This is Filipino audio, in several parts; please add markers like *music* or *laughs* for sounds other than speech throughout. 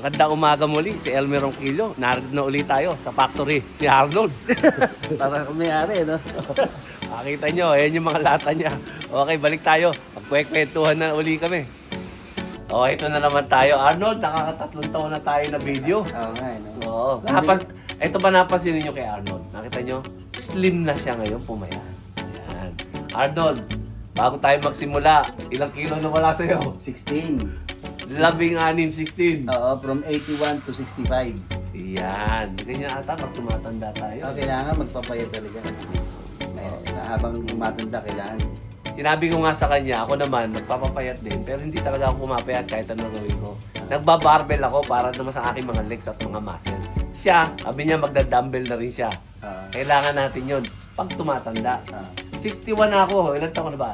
Magandang umaga muli, si Elmer Ronquillo. Narito na ulit tayo sa factory ni Arnold. *laughs* Para kumayari, no? *laughs* Makita nyo, ayan yung mga lata niya. Okay, balik tayo. Magkwekwentuhan na uli kami. Oh, ito na naman tayo. Arnold, nakakatatlong taon na tayo na video. Oo nga, no? Oo. Napas, ito ba napansin niyo kay Arnold? Nakita nyo? Slim na siya ngayon, pumayat. Ayan. Arnold, bago tayo magsimula, ilang kilo na wala sa'yo? 16. Labing anim, 16. Oo, from 81 to 65. Yan. Ganyan ata pag tumatanda tayo. Oh, kailangan magpapayat talaga kasi minsan. Ayun, habang tumatanda, kailangan. Sinabi ko nga sa kanya, ako naman, nagpapapayat din, pero hindi talaga ako pumapayat kahit ano gawin ko. Nagbabarbell ako para naman sa aking mga legs at mga muscle. Siya, sabi niya magda-dumbbell na rin siya. Oo. Kailangan natin yun pag tumatanda. Oo. 61 na ako. Ilan taon na ba?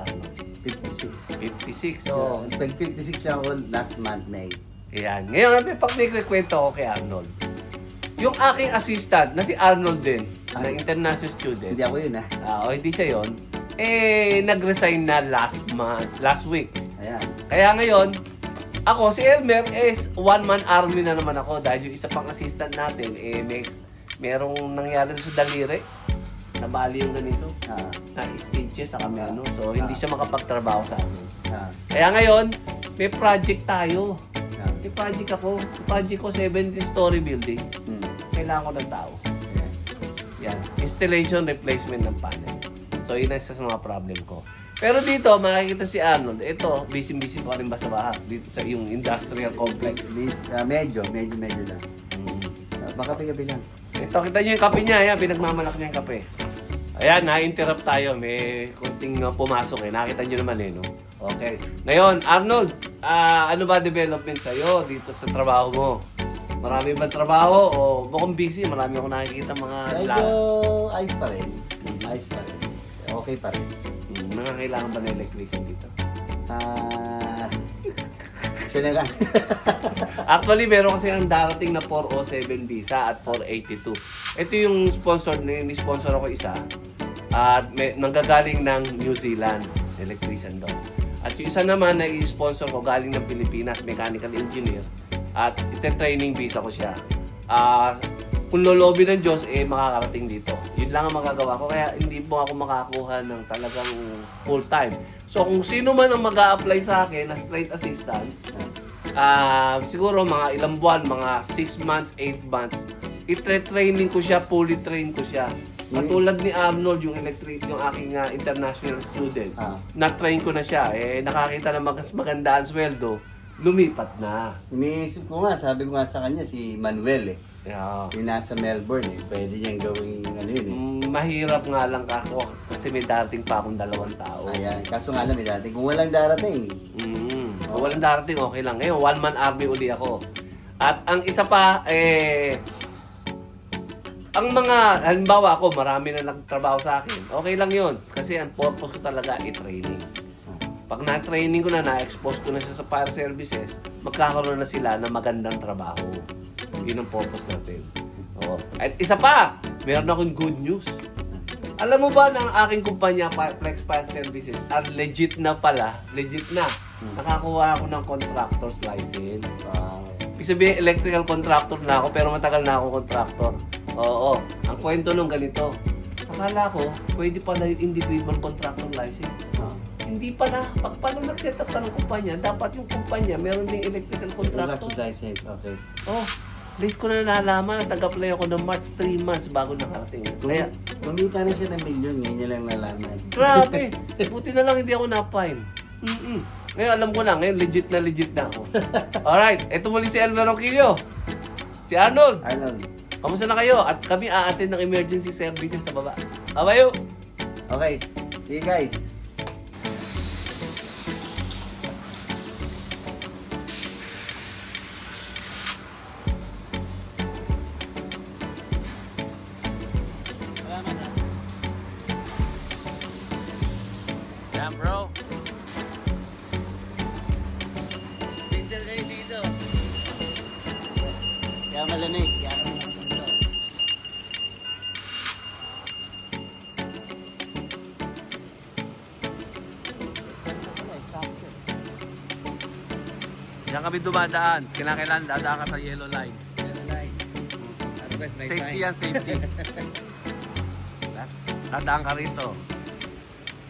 56. 56. Oo. So, Pag 56 siya ako last month, May. Ayan. Ngayon, may pag may kwento ako kay Arnold. Yung aking assistant, na si Arnold din, na international student, Hindi ako yun, ah. ah, o hindi siya yon eh, nag-resign na last month, last week. Ayan. Kaya ngayon, ako, si Elmer, is one-man army na naman ako dahil yung isa pang assistant natin, eh, may, merong nangyari sa daliri. Nabali yung ganito. Ah. Na stitches sa kami ano. So, hindi siya makapagtrabaho sa amin. Ah. Kaya ngayon, may project tayo. Ah. May project ako. Yung project ko, 17-story building. Hmm. Kailangan ko ng tao. Ayan. Yan. Installation, replacement ng panel. So, yun ang isa sa mga problem ko. Pero dito, makikita si Arnold. Ito, busy-busy pa rin ba sa bahay? Dito sa yung industrial complex. Bis, ah, medyo, medyo, medyo lang. Mm. Ah, baka gabi lang. Ito, kita niyo yung kape niya. Ayan, pinagmamalak niya yung kape. Ayan, na-interrupt tayo. May kunting uh, pumasok eh. Nakita niyo naman eh, no? Okay. Ngayon, Arnold, ah, ano ba development sa'yo dito sa trabaho mo? Marami ba trabaho o mukhang busy? Marami ako nakikita mga Medyo ayos pa rin. Ayos pa rin. Okay pa rin. Hmm, mga kailangan ba na electrician dito? Ah... siya na lang. *laughs* Actually, meron kasi ang darating na 407 visa at 482. Ito yung sponsor, ni-sponsor ako isa. At may, nanggagaling ng New Zealand, electrician doon. At yung isa naman na i-sponsor ko galing ng Pilipinas, mechanical engineer. At ite-training visa ko siya. Ah, kung lolobi ng Diyos, eh makakarating dito. Yun lang ang magagawa ko. Kaya hindi po ako makakuha ng talagang full-time. So kung sino man ang mag apply sa akin na straight assistant, Ah, siguro mga ilang buwan, mga 6 months, 8 months. I-training ko siya, fully train ko siya. Katulad ni Arnold, yung electric, yung aking ah, international student. Ah. Na-train ko na siya. Eh, nakakita na mas maganda ang sweldo. Lumipat na. Iniisip ko nga, sabi ko nga sa kanya, si Manuel eh. Yeah. Yung nasa Melbourne eh. Pwede niyang gawing ano yun eh. Mm, mahirap nga lang ako kasi may dating pa akong dalawang tao. Ayan. Kaso nga lang eh dati, kung walang darating, Mm. Kung walang darating, okay lang. Ngayon, one-man army uli ako. At ang isa pa, eh, ang mga, halimbawa ako, marami na nagtrabaho sa akin. Okay lang yun. Kasi ang purpose ko talaga i-training. Pag na-training ko na, na-expose ko na siya sa fire services, magkakaroon na sila ng magandang trabaho. Yun ang purpose natin. Oo. At isa pa, meron akong good news. Alam mo ba na ang aking kumpanya, Flex Fire Services, are legit na pala, legit na. Nakakuha ako ng contractor's license. Ibig sabihin, electrical contractor na ako, pero matagal na ako contractor. Oo. Ang kwento nung ganito. Akala ko, pwede pa na yung individual contractor license. Hindi pa na. Pag paano nag-set up ka ng kumpanya, dapat yung kumpanya meron ding electrical contractor. Contractor's license, okay. Oh, late ko na nalaman na tag-apply ako ng March 3 months bago nakarating. Kung, Kaya, kumita na siya ng milyon, ngayon niya lang nalaman. grabe. *laughs* Buti na lang hindi ako na-fine. Mm-mm. Ngayon alam ko na, ngayon legit na legit na ako. Alright, eto muli si Elmer Roquillo. Si Arnold. Arnold, Kamusta na kayo? At kami aatin ng emergency services sa baba. Babayo! okay. See you guys. Yan bro. Dito. Kaya malamig, kaya malamig. Diyan kami dumadaan. Kinakailan dadaan ka sa yellow line. Yellow line. Ano Safety yan, safety. *laughs* Dadaan ka rito.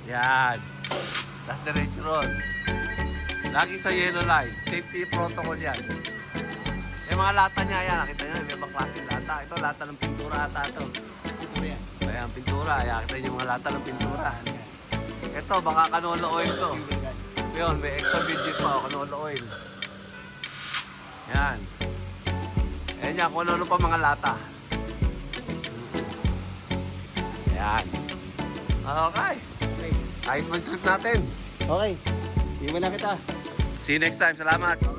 Yan. Last diretso road. Lagi sa yellow line. Safety protocol yan. Yung mga lata niya, yan. Nakita niyo, may ibang klase lata. Ito, lata ng pintura ata ito. Ito yan. Ayan, pintura. Ayan, kita niyo mga lata ng pintura. Ito, baka canola oil to. Yun, may extra virgin pa, o, canola oil. Yan. Ayan yan, kung ano pa mga lata. Yan. Okay. Okay. Ayos mag trip natin. Okay. Iwan na kita. See you next time. Salamat.